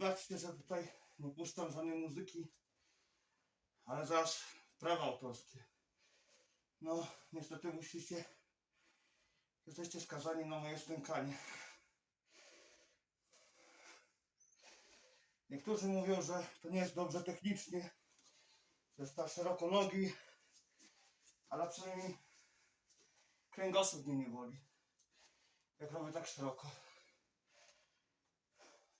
wybaczcie, że tutaj nie puszczam żadnej muzyki, ale zaraz prawa autorskie. No, niestety musicie, jesteście skazani na moje stękanie. Niektórzy mówią, że to nie jest dobrze technicznie, że jest tak szeroko nogi, ale przynajmniej kręgosłup mnie nie boli. Jak robię tak szeroko.